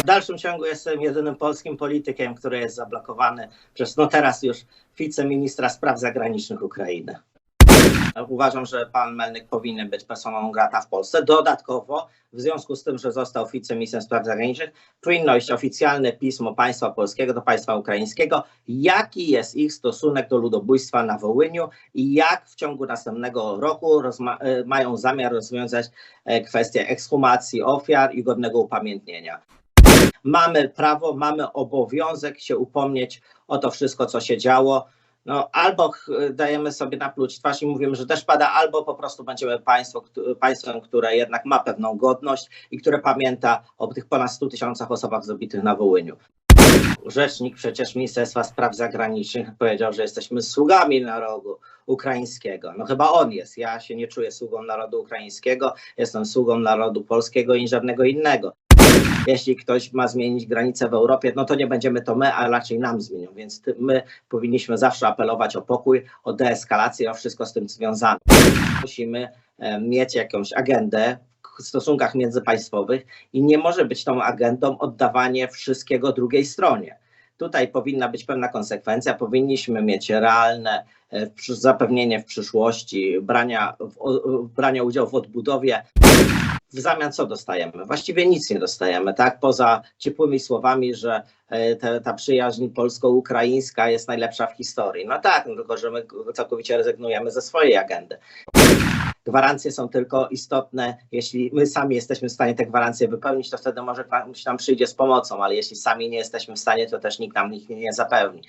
W dalszym ciągu jestem jedynym polskim politykiem, który jest zablokowany przez, no teraz już, wiceministra spraw zagranicznych Ukrainy. Uważam, że pan Melnyk powinien być personą grata w Polsce. Dodatkowo, w związku z tym, że został wiceministrem spraw zagranicznych, powinno iść oficjalne pismo państwa polskiego do państwa ukraińskiego, jaki jest ich stosunek do ludobójstwa na Wołyniu i jak w ciągu następnego roku e, mają zamiar rozwiązać e, kwestię ekshumacji ofiar i godnego upamiętnienia. Mamy prawo, mamy obowiązek się upomnieć o to wszystko, co się działo. No, albo dajemy sobie napluć twarz i mówimy, że też pada, albo po prostu będziemy państwo, państwem, które jednak ma pewną godność i które pamięta o tych ponad 100 tysiącach osobach zabitych na Wołyniu. Rzecznik przecież Ministerstwa Spraw Zagranicznych powiedział, że jesteśmy sługami narodu ukraińskiego. No chyba on jest. Ja się nie czuję sługą narodu ukraińskiego, jestem sługą narodu polskiego i żadnego innego. Jeśli ktoś ma zmienić granice w Europie, no to nie będziemy to my, a raczej nam zmienią. Więc my powinniśmy zawsze apelować o pokój, o deeskalację, o wszystko z tym związane. Musimy e, mieć jakąś agendę w stosunkach międzypaństwowych i nie może być tą agendą oddawanie wszystkiego drugiej stronie. Tutaj powinna być pewna konsekwencja, powinniśmy mieć realne e, zapewnienie w przyszłości brania, brania udziału w odbudowie w zamian co dostajemy? Właściwie nic nie dostajemy, tak? Poza ciepłymi słowami, że e, te, ta przyjaźń polsko-ukraińska jest najlepsza w historii. No tak, no tylko że my całkowicie rezygnujemy ze swojej agendy. Gwarancje są tylko istotne, jeśli my sami jesteśmy w stanie te gwarancje wypełnić, to wtedy może ktoś nam przyjdzie z pomocą, ale jeśli sami nie jesteśmy w stanie, to też nikt nam ich nie zapewni.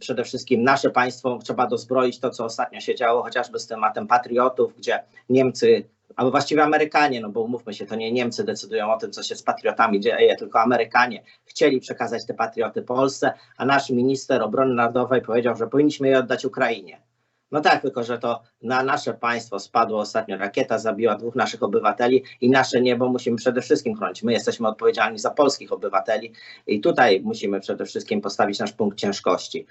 Przede wszystkim nasze państwo trzeba dozbroić to, co ostatnio się działo, chociażby z tematem patriotów, gdzie Niemcy, albo właściwie Amerykanie, no bo umówmy się, to nie Niemcy decydują o tym, co się z patriotami dzieje, tylko Amerykanie chcieli przekazać te patrioty Polsce, a nasz minister obrony narodowej powiedział, że powinniśmy je oddać Ukrainie. No tak, tylko że to na nasze państwo spadła ostatnio rakieta, zabiła dwóch naszych obywateli i nasze niebo musimy przede wszystkim chronić. My jesteśmy odpowiedzialni za polskich obywateli i tutaj musimy przede wszystkim postawić nasz punkt ciężkości.